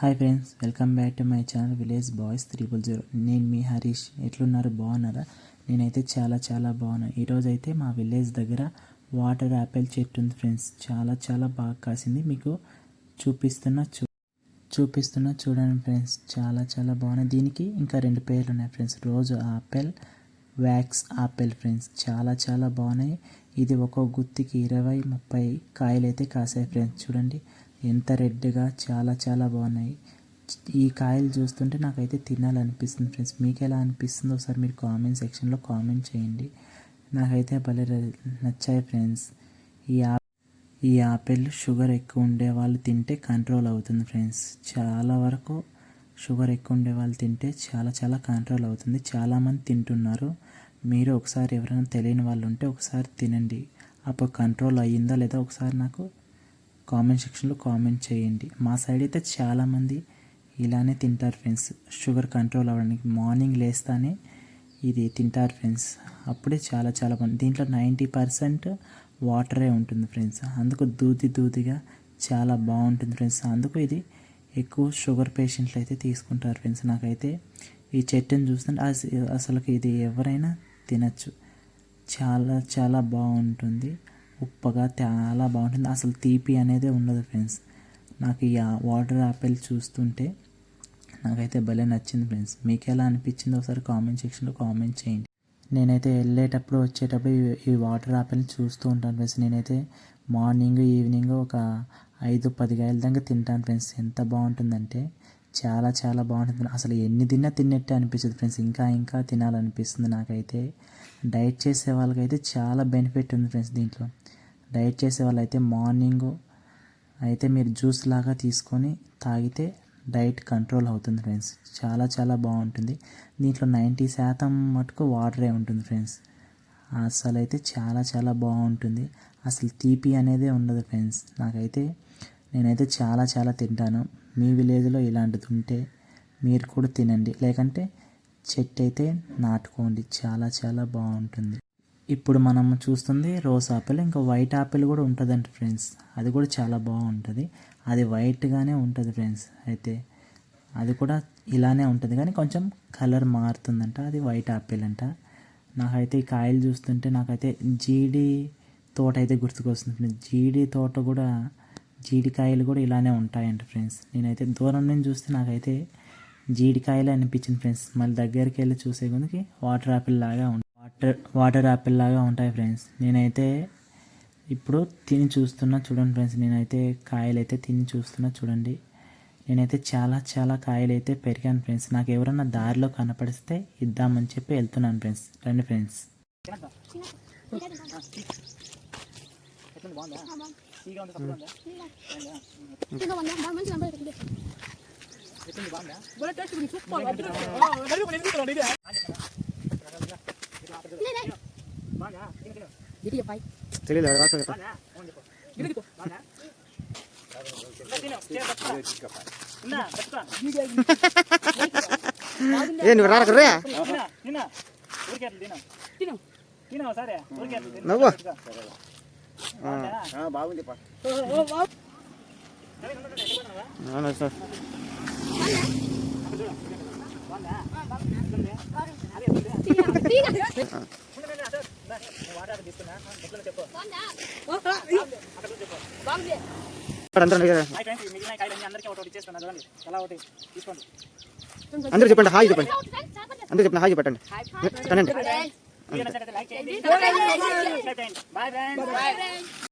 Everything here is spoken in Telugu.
Hi friends welcome back to my channel village boys triple zero. నేను మీ హరీష్. ఎట్లున్నారు? బాగున్నారా? నేనైతే చాలా చాలా బాగున్నాను ఈరోజు అయితే మా విలేజ్ దగ్గర వాటర్ యాపిల్ చెట్టు ఉంది ఫ్రెండ్స్. చాలా చాలా బాగా కాసింది. మీకు చూపిస్తున్న చూ చూపిస్తున్న చూడండి ఫ్రెండ్స్. చాలా చాలా బాగున్నాయి. దీనికి ఇంకా రెండు పేర్లు ఉన్నాయి ఫ్రెండ్స్. రోజు ఆపిల్ వ్యాక్స్ ఆపిల్ ఫ్రెండ్స్. చాలా చాలా బాగున్నాయి. ఇది ఒక్కో గుత్తికి ఇరవై ముప్పై కాయలు అయితే కాసాయి ఫ్రెండ్స్. చూడండి. ఎంత రెడ్గా చాలా చాలా బాగున్నాయి. ఈ కాయలు చూస్తుంటే నాకైతే తినాలనిపిస్తుంది ఫ్రెండ్స్. మీకు ఎలా అనిపిస్తుందో ఒకసారి మీరు కామెంట్ సెక్షన్లో కామెంట్ చేయండి. నాకైతే భలే నచ్చాయి ఫ్రెండ్స్. ఈ ఈ ఆపిల్ షుగర్ ఎక్కువ ఉండే వాళ్ళు తింటే కంట్రోల్ అవుతుంది ఫ్రెండ్స్. చాలా వరకు షుగర్ ఎక్కువ ఉండే వాళ్ళు తింటే చాలా చాలా కంట్రోల్ అవుతుంది. చాలామంది తింటున్నారు. మీరు ఒకసారి ఎవరైనా తెలియని వాళ్ళు ఉంటే ఒకసారి తినండి. అప్పుడు కంట్రోల్ అయ్యిందా లేదా ఒకసారి నాకు కామెంట్ సెక్షన్లో కామెంట్ చేయండి. మా సైడ్ అయితే చాలామంది ఇలానే తింటారు ఫ్రెండ్స్. షుగర్ కంట్రోల్ అవ్వడానికి మార్నింగ్ లేస్తానే ఇది తింటారు ఫ్రెండ్స్. అప్పుడే చాలా చాలా బాగుంది దీంట్లో నైంటీ పర్సెంట్ వాటరే ఉంటుంది ఫ్రెండ్స్. అందుకు దూది దూదిగా చాలా బాగుంటుంది ఫ్రెండ్స్. అందుకు ఇది ఎక్కువ షుగర్ పేషెంట్లు అయితే తీసుకుంటారు ఫ్రెండ్స్. నాకైతే ఈ చెట్టుని చూస్తుంటే అస- అసలు ఇది ఎవరైనా తినచ్చు. చాలా చాలా బాగుంటుంది. ఉప్పగా చాలా బాగుంటుంది. అసలు తీపి అనేది ఉండదు ఫ్రెండ్స్. నాకు ఈ వాటర్ యాపిల్ చూస్తుంటే నాకైతే భలే నచ్చింది ఫ్రెండ్స్. మీకు ఎలా అనిపించిందో ఒకసారి కామెంట్ సెక్షన్లో కామెంట్ చేయండి. నేనైతే వెళ్ళేటప్పుడు వచ్చేటప్పుడు ఈ- వాటర్ యాపిల్ని చూస్తూ ఉంటాను ఫ్రెండ్స్. నేనైతే మార్నింగ్ ఈవినింగ్ ఒక ఐదు పది కాయల దాకా తింటాను ఫ్రెండ్స్. ఎంత బాగుంటుందంటే చాలా చాలా బాగుంటుంది. అసలు ఎన్ని తిన్నా తిన్నట్టే అనిపిస్తుంది ఫ్రెండ్స్. ఇంకా ఇంకా తినాలనిపిస్తుంది నాకైతే. డైట్ చేసే వాళ్ళకైతే చాలా బెనిఫిట్ ఉంది ఫ్రెండ్స్ దీంట్లో. డైట్ చేసే వాళ్ళైతే మార్నింగ్ అయితే మీరు జ్యూస్ లాగా తీసుకొని తాగితే డైట్ కంట్రోల్ అవుతుంది ఫ్రెండ్స్. చాలా చాలా బాగుంటుంది. దీంట్లో నైంటీ శాతం మటుకు వాటరే ఉంటుంది ఫ్రెండ్స్. అసలు అయితే చాలా చాలా బాగుంటుంది. అసలు తీపి అనేదే ఉండదు ఫ్రెండ్స్. నాకైతే నేనైతే చాలా చాలా తింటాను. మీ విలేజ్లో ఇలాంటిది ఉంటే మీరు కూడా తినండి. లేకంటే చెట్టు అయితే నాటుకోండి. చాలా చాలా బాగుంటుంది. ఇప్పుడు మనం చూస్తుంది రోజ్ ఆపిల్ ఇంకా వైట్ ఆపిల్ కూడా ఉంటుందంట ఫ్రెండ్స్. అది కూడా చాలా బాగుంటుంది. అది వైట్గానే ఉంటుంది ఫ్రెండ్స్. అయితే అది కూడా ఇలానే ఉంటుంది. కానీ కొంచెం కలర్ మారుతుందంట. అది వైట్ ఆపిల్ అంట. నాకైతే ఈ కాయలు చూస్తుంటే నాకైతే జీడి తోట అయితే గుర్తుకొస్తుంది ఫ్రెండ్స్. జీడి తోట కూడా జీడికాయలు కూడా ఇలానే ఉంటాయంట ఫ్రెండ్స్. నేనైతే దూరం నుంచి చూస్తే నాకైతే జీడికాయలు అనిపించింది ఫ్రెండ్స్. మళ్ళీ దగ్గరికి వెళ్ళి చూసే కొద్దికి వాటర్ యాపిల్ లాగా ఉంటుంది వాటర్ వాటర్ యాపిల్ లాగా ఉంటాయి ఫ్రెండ్స్. నేనైతే ఇప్పుడు తిని చూస్తున్నా చూడండి ఫ్రెండ్స్. నేనైతే కాయలు అయితే తిని చూస్తున్నా చూడండి. నేనైతే చాలా చాలా కాయలు అయితే పెరిగాను ఫ్రెండ్స్. నాకు ఎవరన్నా దారిలో కనపడిస్తే ఇద్దామని చెప్పి వెళ్తున్నాను ఫ్రెండ్స్. రండి friends. తెలియదు అది రాసు చెప్ప ఏ నువ్వు రారకు రే నువ్వు బాగుంది అవునా సార్ అందరూ అందరూ చెప్పండి. హాయ్ చెప్పండి. అందరూ చెప్పండి. హాయ్ చెప్పండి. కనండి బాయ్ ఫ్రెండ్స్